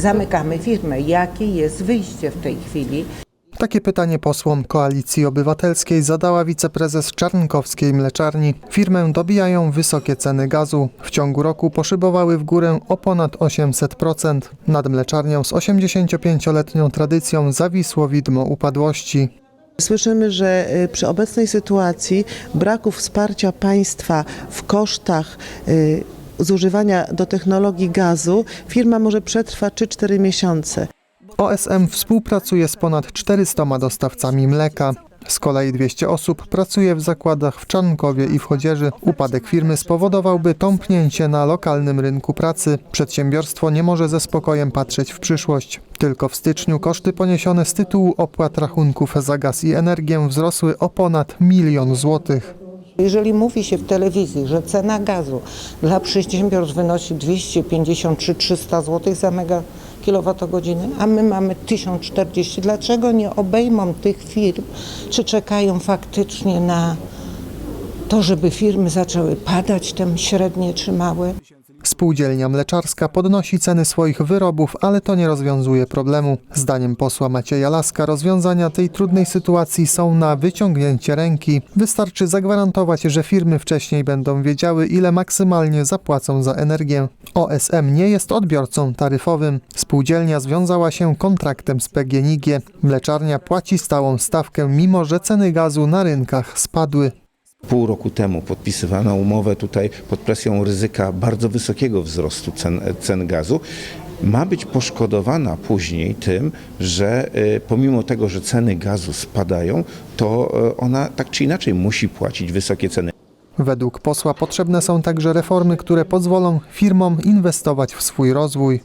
zamykamy firmę. Jakie jest wyjście w tej chwili? Takie pytanie posłom Koalicji Obywatelskiej zadała wiceprezes Czarnkowskiej Mleczarni. Firmę dobijają wysokie ceny gazu. W ciągu roku poszybowały w górę o ponad 800%. Nad mleczarnią z 85-letnią tradycją zawisło widmo upadłości. Słyszymy, że y, przy obecnej sytuacji braku wsparcia państwa w kosztach y, zużywania do technologii gazu firma może przetrwać 3-4 miesiące. OSM współpracuje z ponad 400 dostawcami mleka. Z kolei 200 osób pracuje w zakładach w Czarnkowie i w Chodzieży. Upadek firmy spowodowałby tąpnięcie na lokalnym rynku pracy. Przedsiębiorstwo nie może ze spokojem patrzeć w przyszłość. Tylko w styczniu koszty poniesione z tytułu opłat rachunków za gaz i energię wzrosły o ponad milion złotych. Jeżeli mówi się w telewizji, że cena gazu dla przedsiębiorstw wynosi 250 czy 300 zł za megakilowatogodzinę, a my mamy 1040, dlaczego nie obejmą tych firm, czy czekają faktycznie na to, żeby firmy zaczęły padać, te średnie czy małe? Spółdzielnia mleczarska podnosi ceny swoich wyrobów, ale to nie rozwiązuje problemu. Zdaniem posła Macieja Laska rozwiązania tej trudnej sytuacji są na wyciągnięcie ręki. Wystarczy zagwarantować, że firmy wcześniej będą wiedziały, ile maksymalnie zapłacą za energię. OSM nie jest odbiorcą taryfowym. Spółdzielnia związała się kontraktem z PGNiG. Mleczarnia płaci stałą stawkę, mimo że ceny gazu na rynkach spadły. Pół roku temu podpisywano umowę tutaj pod presją ryzyka bardzo wysokiego wzrostu cen, cen gazu. Ma być poszkodowana później tym, że y, pomimo tego, że ceny gazu spadają, to y, ona tak czy inaczej musi płacić wysokie ceny. Według posła potrzebne są także reformy, które pozwolą firmom inwestować w swój rozwój.